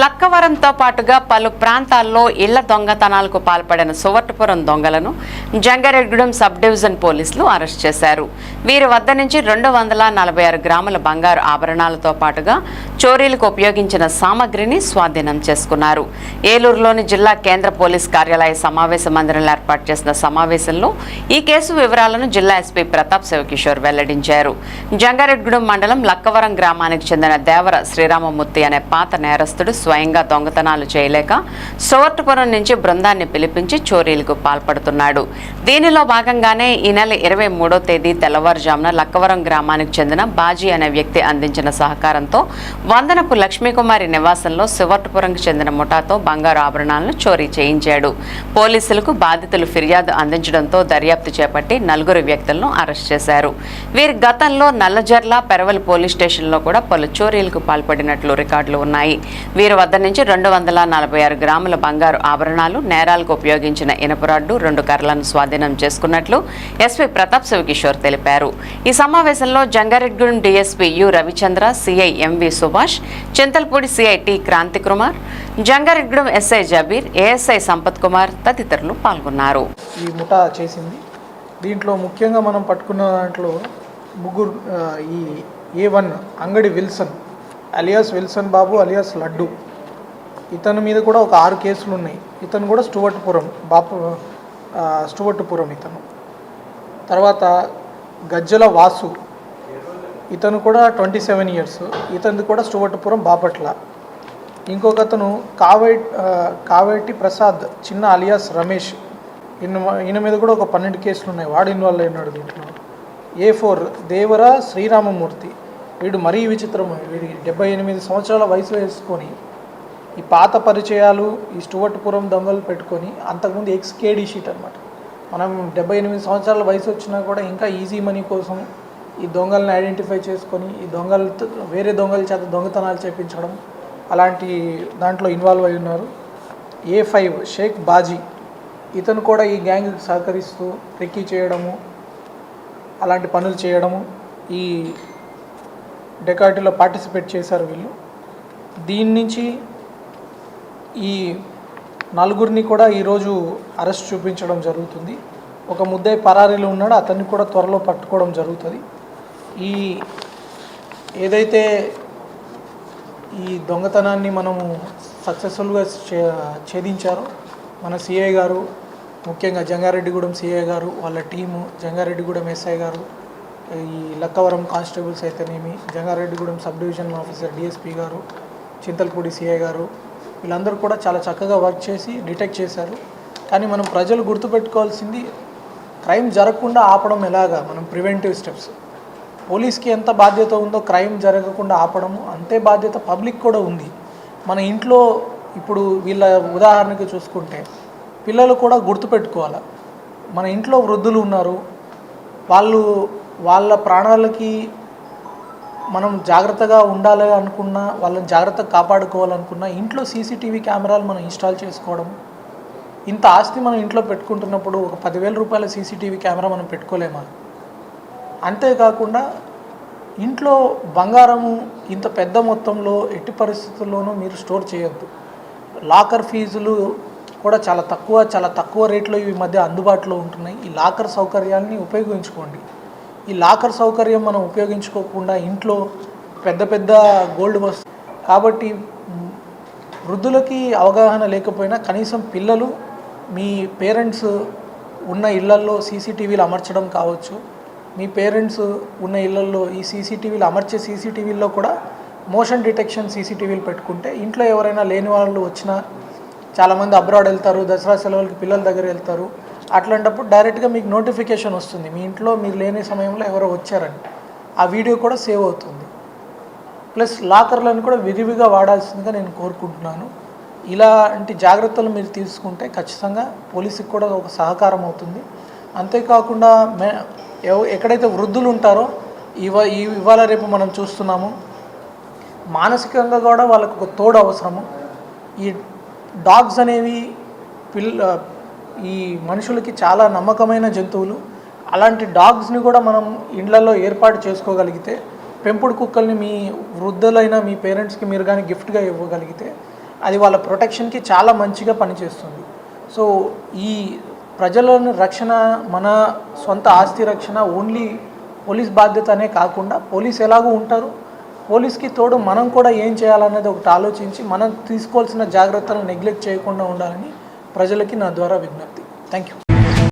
లక్కవరంతో పాటుగా పలు ప్రాంతాల్లో ఇళ్ళ దొంగతనాలకు పాల్పడిన సువర్టపురం దొంగలను జంగారెడ్డిగూడెం సబ్ డివిజన్ పోలీసులు అరెస్ట్ చేశారు. వీరి వద్ద నుంచి రెండు వందల నలభై ఆరు గ్రాముల బంగారు ఆభరణాలతో పాటుగా చోరీలకు ఉపయోగించిన సామగ్రిని స్వాధీనం చేసుకున్నారు. ఏలూరులోని జిల్లా కేంద్ర పోలీస్ కార్యాలయ సమావేశ మందిరంలో ఏర్పాటు చేసిన సమావేశంలో ఈ కేసు వివరాలను జిల్లా ఎస్పీ ప్రతాప్ శివకిషోర్ వెల్లడించారు. జంగారెడ్గూడెం మండలం లక్కవరం గ్రామానికి చెందిన దేవర శ్రీరామమూర్తి అనే పాత నేరస్తుడు స్వయంగా దొంగతనాలు చేయలేక సోవర్టుపురం నుంచి బృందాన్ని పిలిపించి చోరీలకు పాల్పడుతున్నాడు. దీనిలో భాగంగానే ఈ నెల ఇరవై మూడో తేదీ తెల్లవారుజామున లక్కవరం గ్రామానికి చెందిన బాజీ అనే వ్యక్తి అందించిన సహకారంతో వందనపు లక్ష్మీకుమారి నివాసంలో శివర్టుపురంకి చెందిన ముఠాతో బంగారు ఆభరణాలను చోరీ చేయించాడు. పోలీసులకు బాధితులు ఫిర్యాదు అందించడంతో దర్యాప్తు చేపట్టి నలుగురు వ్యక్తులను అరెస్ట్ చేశారు. వీరి గతంలో నల్లజర్ల పెరవల్ పోలీస్ స్టేషన్లో కూడా పలు చోరీలకు పాల్పడినట్లు రికార్డులు ఉన్నాయి. వీరి వద్ద నుంచి రెండు వందల నలభై ఆరు గ్రాముల బంగారు ఆభరణాలు నేరాలకు ఉపయోగించిన ఇనపరాడ్డు రెండు కర్రలను స్వాధీనం చేసుకున్నట్లు ఎస్పీ ప్రతాప్ శివకిషోర్ తెలిపారు. ఈ సమావేశంలో Jangareddygudem DSP U Ravichandra CI MV Subhash Chintalapudi CI T Kranti Kumar Jangareddygudem SI Jabir ASI Sampath Kumar తదితరులు పాల్గొన్నారు. ఈ ముఠా చేసింది. దీంట్లో ముఖ్యంగా మనం పట్టుకున్న దాంట్లో ముగ్గురు ఈ A one Angadi Wilson alias Wilson Babu alias Laddu. ఇతని మీద కూడా ఒక ఆరు కేసులు ఉన్నాయి ఇతను కూడా స్టువర్ట్పురం బాపు స్టువర్ట్పురం ఇతను. తర్వాత గజ్జల వాసు ఇతను కూడా ట్వంటీ సెవెన్ ఇయర్స్. ఇతనిది కూడా స్టువర్ట్పురం బాపట్ల. ఇంకొక అతను కావే కావేటి ప్రసాద్ చిన్న అలియాస్ రమేష్. ఈయన ఈయన మీద కూడా ఒక పన్నెండు కేసులు ఉన్నాయి. వాడు ఇన్వాల్వ్ అయినాడు దీంట్లో. A four Devara Sriramamurthy. వీడు మరీ విచిత్రం. వీడి డెబ్బై ఎనిమిది సంవత్సరాల వయసు వేసుకొని ఈ పాత పరిచయాలు ఈ స్టువర్ట్పురం దొంగలు పెట్టుకొని అంతకుముందు ఎక్స్కేడి షీట్ అనమాట మనం డెబ్బై ఎనిమిది సంవత్సరాల వయసు వచ్చినా కూడా ఇంకా ఈజీ మనీ కోసం ఈ దొంగలను ఐడెంటిఫై చేసుకొని ఈ దొంగలతో వేరే దొంగల చేత దొంగతనాలు చేపించడం అలాంటి దాంట్లో ఇన్వాల్వ్ అయి ఉన్నారు. A five Shaik Baji. ఇతను కూడా ఈ గ్యాంగ్ సహకరిస్తూ రెక్కీ చేయడము అలాంటి పనులు చేయడము ఈ డెకాటిలో పార్టిసిపేట్ చేశారు వీళ్ళు. దీని నుంచి ఈ నలుగురిని కూడా ఈరోజు అరెస్ట్ చూపించడం జరుగుతుంది. ఒక ముద్దాయి పరారీలో ఉన్నాడు అతన్ని కూడా త్వరలో పట్టుకోవడం జరుగుతుంది. ఈ ఏదైతే ఈ దొంగతనాన్ని మనము సక్సెస్ఫుల్గా చే ఛేదించారో మన సిఐ గారు ముఖ్యంగా జంగారెడ్డిగూడెం సిఐ గారు వాళ్ళ టీము జంగారెడ్డిగూడెం ఎస్ఐ గారు ఈ లక్కవరం కానిస్టేబుల్స్ అయితేనేమి Jangareddygudem sub division officer DSP గారు చింతలపూడి సిఐ గారు వీళ్ళందరూ కూడా చాలా చక్కగా వర్క్ చేసి డిటెక్ట్ చేశారు. కానీ మనం ప్రజలు గుర్తుపెట్టుకోవాల్సింది క్రైమ్ జరగకుండా ఆపడం ఎలాగా? మనం ప్రివెంటివ్ స్టెప్స్. పోలీస్కి ఎంత బాధ్యత ఉందో క్రైమ్ జరగకుండా ఆపడము అంతే బాధ్యత పబ్లిక్ కూడా ఉంది. మన ఇంట్లో ఇప్పుడు వీళ్ళ ఉదాహరణకి చూసుకుంటే పిల్లలు కూడా గుర్తుపెట్టుకోవాలి. మన ఇంట్లో వృద్ధులు ఉన్నారు. వాళ్ళు వాళ్ళ ప్రాణాలకి మనం జాగ్రత్తగా ఉండాలి అనుకున్నా వాళ్ళని జాగ్రత్తగా కాపాడుకోవాలనుకున్నా ఇంట్లో సీసీటీవీ కెమెరాలు మనం ఇన్స్టాల్ చేసుకోవడం ఇంత ఆస్తి మనం ఇంట్లో పెట్టుకుంటున్నప్పుడు ఒక పదివేల రూపాయల సీసీటీవీ కెమెరా మనం పెట్టుకోలేమా? అంతేకాకుండా ఇంట్లో బంగారము ఇంత పెద్ద మొత్తంలో ఎట్టి పరిస్థితుల్లోనూ మీరు స్టోర్ చేయొద్దు. లాకర్ ఫీజులు కూడా చాలా తక్కువ చాలా తక్కువ రేట్లో ఈ మధ్య అందుబాటులో ఉంటున్నాయి. ఈ లాకర్ సౌకర్యాన్ని ఉపయోగించుకోండి. ఈ లాకర్ సౌకర్యం మనం ఉపయోగించుకోకుండా ఇంట్లో పెద్ద పెద్ద గోల్డ్ వస్తు కాబట్టి వృద్ధులకి అవగాహన లేకపోయినా కనీసం పిల్లలు మీ పేరెంట్స్ ఉన్న ఇళ్ళల్లో సీసీటీవీలు అమర్చడం కావచ్చు. మీ పేరెంట్స్ ఉన్న ఇళ్ళలో ఈ సీసీటీవీలు అమర్చే సీసీటీవీల్లో కూడా మోషన్ డిటెక్షన్ సీసీటీవీలు పెట్టుకుంటే ఇంట్లో ఎవరైనా లేని వాళ్ళు వచ్చినా చాలామంది అబ్రాడ్ వెళ్తారు దసరా సెలవులకి పిల్లల దగ్గర వెళ్తారు. అట్లాంటప్పుడు డైరెక్ట్గా మీకు నోటిఫికేషన్ వస్తుంది. మీ ఇంట్లో మీరు లేని సమయంలో ఎవరో వచ్చారని. ఆ వీడియో కూడా సేవ్ అవుతుంది. ప్లస్ లాకర్లను కూడా విరివిగా వాడాల్సిందిగా నేను కోరుకుంటున్నాను. ఇలాంటి జాగ్రత్తలు మీరు తీసుకుంటే ఖచ్చితంగా పోలీసుకి కూడా ఒక సహకారం అవుతుంది. అంతేకాకుండా మే ఎక్కడైతే వృద్ధులు ఉంటారో ఇవ ఈ- ఇవాళ రేపు మనం చూస్తున్నాము మానసికంగా కూడా వాళ్ళకు ఒక తోడు అవసరము ఈ డాగ్స్ అనేవి పిల్ల ఈ మనుషులకి చాలా నమ్మకమైన జంతువులు. అలాంటి డాగ్స్ని కూడా మనం ఇండ్లలో ఏర్పాటు చేసుకోగలిగితే పెంపుడు కుక్కల్ని మీ వృద్ధులైన మీ పేరెంట్స్కి మీరు కానీ గిఫ్ట్గా ఇవ్వగలిగితే అది వాళ్ళ ప్రొటెక్షన్కి చాలా మంచిగా పనిచేస్తుంది. సో ఈ ప్రజలను రక్షణ మన సొంత ఆస్తి రక్షణ ఓన్లీ పోలీస్ బాధ్యతనే కాకుండా పోలీస్ ఎలాగూ ఉంటారు? పోలీస్కి తోడు మనం కూడా ఏం చేయాలనేది ఒకటి ఆలోచించి మనం తీసుకోవాల్సిన జాగ్రత్తలను నెగ్లెక్ట్ చేయకుండా ఉండాలని ప్రజలకి నా ద్వారా విజ్ఞప్తి. Thank you